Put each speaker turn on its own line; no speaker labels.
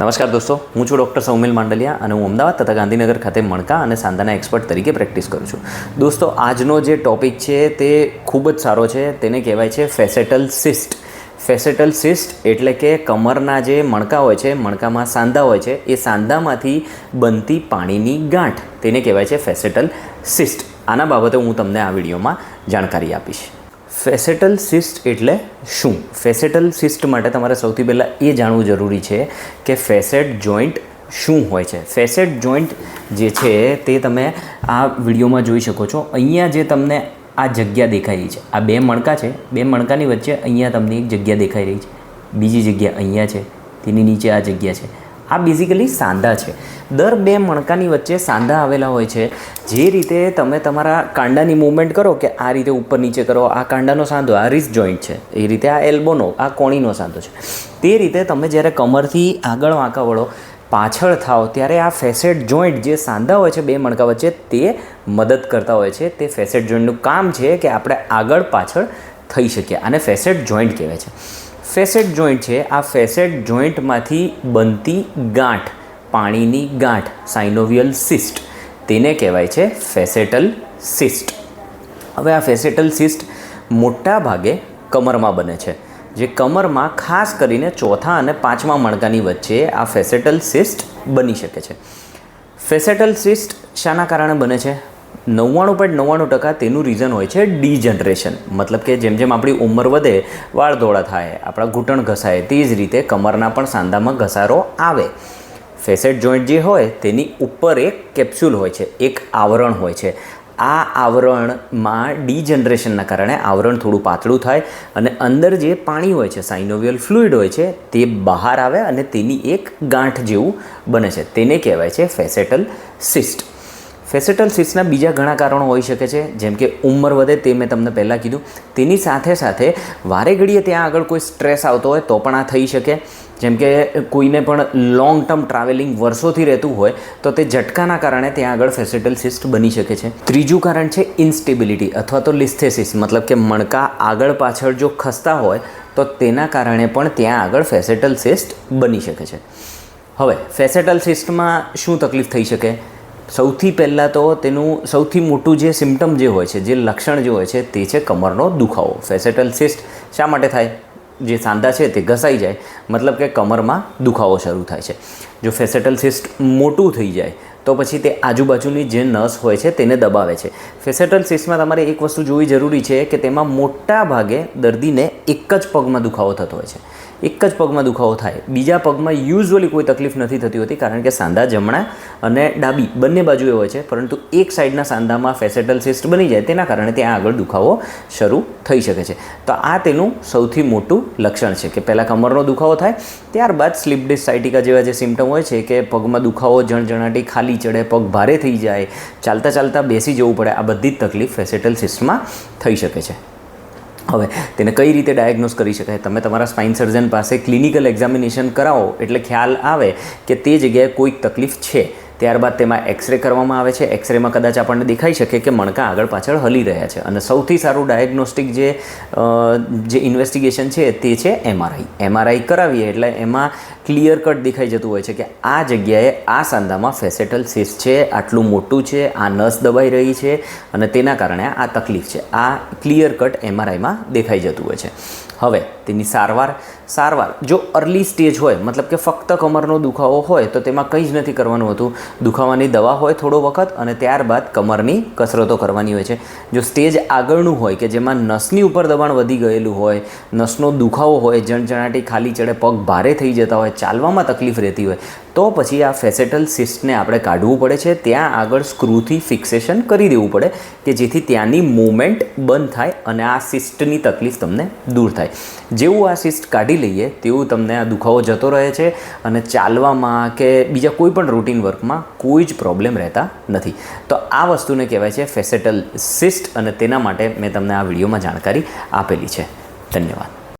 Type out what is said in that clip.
નમસ્કાર દોસ્તો, હું છું ડૉક્ટર સૌમિલ માંડલિયા અને હું અમદાવાદ તથા ગાંધીનગર ખાતે મણકા અને સાંધાના એક્સપર્ટ તરીકે પ્રેક્ટિસ કરું છું. દોસ્તો, આજનો જે ટૉપિક છે તે ખૂબ જ સારો છે, તેને કહેવાય છે ફેસેટલ સિસ્ટ ફેસેટલ સિસ્ટ એટલે કે કમરના જે મણકા હોય છે, મણકામાં સાંધા હોય છે, એ સાંધામાંથી બનતી પાણીની ગાંઠ. તેને કહેવાય છે ફેસેટલ સિસ્ટ આના બાબતે હું તમને આ વિડીયોમાં જાણકારી આપીશ. ફેસેટલ સિસ્ટ એટલે શું? ફેસેટલ સિસ્ટ માટે તમારે સૌથી પહેલાં એ જાણવું જરૂરી છે કે ફેસેટ જોઈન્ટ શું હોય છે. ફેસેટ જોઈન્ટ જે છે તે તમે આ વિડીયોમાં જોઈ શકો છો. અહીંયા જે તમને આ જગ્યા દેખાઈ રહી છે, આ બે મણકા છે, બે મણકાની વચ્ચે અહીંયા તમને એક જગ્યા દેખાઈ રહી છે. બીજી જગ્યા અહીંયા છે, તેની નીચે આ જગ્યા છે. આ બેઝિકલી સાંધા છે. દર બે મણકાની વચ્ચે સાંધા આવેલા હોય છે. જે રીતે તમે તમારા કાંડાની મૂવમેન્ટ કરો કે આ રીતે ઉપર નીચે કરો, આ કાંડાનો સાંધો, આ રીસ જોઈન્ટ છે. એ રીતે આ એલ્બોનો આ કોણીનો સાંધો છે. તે રીતે તમે જ્યારે કમરથી આગળ વાંકા વળો, પાછળ થાવ ત્યારે આ ફેસેટ જોઈન્ટ જે સાંધા હોય છે બે મણકા વચ્ચે, તે મદદ કરતા હોય છે. તે ફેસેટ જોઈન્ટનું કામ છે કે આપણે આગળ પાછળ થઈ શકીએ. આને ફેસેટ જોઈન્ટ કહેવાય છે. ફેસેટ જોઈન્ટ છે. આ ફેસેટ જોઈન્ટમાંથી બનતી ગાંઠ, પાણીની ગાંઠ સાઇનોવિયલ સિસ્ટ તેને કહેવાય છે ફેસેટલ સિસ્ટ હવે આ ફેસેટલ સિસ્ટ મોટા ભાગે કમરમાં બને છે. જે કમરમાં ખાસ કરીને ચોથા અને પાંચમા મણકાની વચ્ચે આ ફેસેટલ સિસ્ટ બની શકે છે. ફેસેટલ સિસ્ટ શાના કારણે બને છે? નવ્વાણું પોઈન્ટ નવ્વાણું ટકા તેનું રીઝન હોય છે ડીજનરેશન મતલબ કે જેમ જેમ આપણી ઉંમર વધે વાળ ધોળા થાય, આપણા ઘૂંટણ ઘસાય, તે જ રીતે કમરના પણ સાંધામાં ઘસારો આવે. ફેસેટ જોઈન્ટ જે હોય, તેની ઉપર એક કેપ્સ્યુલ હોય છે, એક આવરણ હોય છે. આ આવરણમાં ડીજનરેશનના કારણે આવરણ થોડું પાતળું થાય અને અંદર જે પાણી હોય છે સાઇનોવિયલ ફ્લુઇડ હોય છે, તે બહાર આવે અને તેની એક ગાંઠ જેવું બને છે. તેને કહેવાય છે ફેસેટલ સિસ્ટ ફેસેટલ સિસ્ટના બીજા ઘણા કારણો હોઈ શકે છે, જેમ કે ઉંમર વધે તે મેં તમને પહેલાં કીધું. તેની સાથે સાથે વારે ઘડીએ ત્યાં આગળ કોઈ સ્ટ્રેસ આવતો હોય તો પણ આ થઈ શકે. જેમ કે કોઈને પણ લોંગ ટર્મ ટ્રાવેલિંગ વર્ષોથી રહેતું હોય તો તે ઝટકાના કારણે ત્યાં આગળ ફેસેટલ સિસ્ટ બની શકે છે. ત્રીજું કારણ છે ઇન્સ્ટેબિલિટી અથવા તો લિસ્થેસિસ મતલબ કે મણકા આગળ પાછળ જો ખસતા હોય તો તેના કારણે પણ ત્યાં આગળ ફેસેટલ સિસ્ટ બની શકે છે. હવે, ફેસેટલ સિસ્ટમાં શું તકલીફ થઈ શકે? સૌથી પહેલાં તો તેનું સૌથી મોટું જે સિમ્ટમ જે હોય છે, જે લક્ષણ જે હોય છે, તે છે કમરનો દુખાવો. ફેસેટલ સિસ્ટ શા માટે થાય? જે સાંધા છે તે ઘસાઈ જાય. મતલબ કે કમરમાં દુખાવો શરૂ થાય છે. જો ફેસેટલ સિસ્ટ મોટું થઈ જાય તો પછી તે આજુબાજુની જે નસ હોય છે તેને દબાવે છે. ફેસેટલ સિસ્ટમાં તમારે એક વસ્તુ જોવી જરૂરી છે કે તેમાં મોટા ભાગે દર્દીને એક જ પગમાં દુખાવો થતો હોય છે. એક જ પગમાં દુખાવો થાય. બીજા પગમાં યુઝ્યુઅલી કોઈ તકલીફ નથી થતી હોતી કારણ કે સાંધા જમણા અને ડાબી બંને બાજુએ હોય છે. પરંતુ એક સાઈડના સાંધામાં ફેસેટલ સિસ્ટ બની જાય તેના કારણે ત્યાં આગળ દુખાવો શરૂ થઈ શકે છે. તો આ તેનું સૌથી મોટું લક્ષણ છે કે પહેલાં કમરનો દુખાવો થાય, ત્યારબાદ સ્લીપ ડિસ્ક સાઇટિકા જેવા જે સિમ્ટમ હોય છે કે પગમાં દુખાવો જણજણાટી ખાલી ચડે, પગ ભારે થઈ જાય, ચાલતા ચાલતા બેસી જવું પડે, આ બધી જ તકલીફ ફેસેટલ સિસ્ટમાં થઈ શકે છે. હવે, તેને કઈ રીતે ડાયગ્નોસ કરી શકાય? તમે તમારા સ્પાઇન સર્જન પાસે ક્લિનિકલ એક્ઝામિનેશન કરાવો, એટલે ખ્યાલ આવે કે તે જગ્યાએ કોઈક તકલીફ છે. ત્યારબાદ તેમાં એક્સરે કરવામાં આવે છે. એક્સરેમાં કદાચ આપણને દેખાઈ શકે કે મણકા આગળ પાછળ હલી રહ્યા છે. અને સૌથી સારું ડાયગ્નોસ્ટિક જે જે ઇન્વેસ્ટિગેશન છે તે છે એમઆરઆઈ એમઆરઆઈ કરાવીએ એટલે એમાં ક્લિયર કટ દેખાઈ જતું હોય છે કે આ જગ્યાએ આ સાંધામાં ફેસેટલ સિસ છે, આટલું મોટું છે, આ નસ દબાઈ રહી છે અને તેના કારણે આ તકલીફ છે. આ ક્લિયર કટ એમઆરઆઈમાં દેખાઈ જતું હોય છે. હવે તેની સારવાર સારવાર, જો અર્લી સ્ટેજ હોય, મતલબ કે ફક્ત કમરનો દુખાવો હોય, તો તેમાં કંઈ જ નથી કરવાનું હોતું. દુખાવાની દવા હોય થોડો વખત અને ત્યારબાદ કમરની કસરતો કરવાની હોય છે. જો સ્ટેજ આગળનું હોય કે જેમાં નસની ઉપર દબાણ વધી ગયેલું હોય, નસનો દુખાવો હોય, જણજણાટી ખાલી ચડે, પગ ભારે થઈ જતા હોય, ચાલવામાં તકલીફ રહેતી હોય, તો પછી આ ફેસેટલ સિસ્ટને આપણે કાઢવું પડે છે. ત્યાં આગળ સ્ક્રૂથી ફિક્સેશન કરી દેવું પડે કે જેથી ત્યાંની મૂવમેન્ટ બંધ થાય અને આ સિસ્ટની તકલીફ તમને દૂર થાય. જેવું આ સિસ્ટ કાઢી લઈએ, તેવું તમને આ દુખાવો જતો રહે છે અને ચાલવામાં કે બીજા કોઈ પણ રૂટીન વર્કમાં કોઈ જ પ્રોબ્લેમ રહેતા નથી. તો આ વસ્તુને કહેવાય છે ફેસેટલ સિસ્ટ અને તેના માટે મેં તમને આ વિડીયોમાં જાણકારી આપેલી છે. ધન્યવાદ.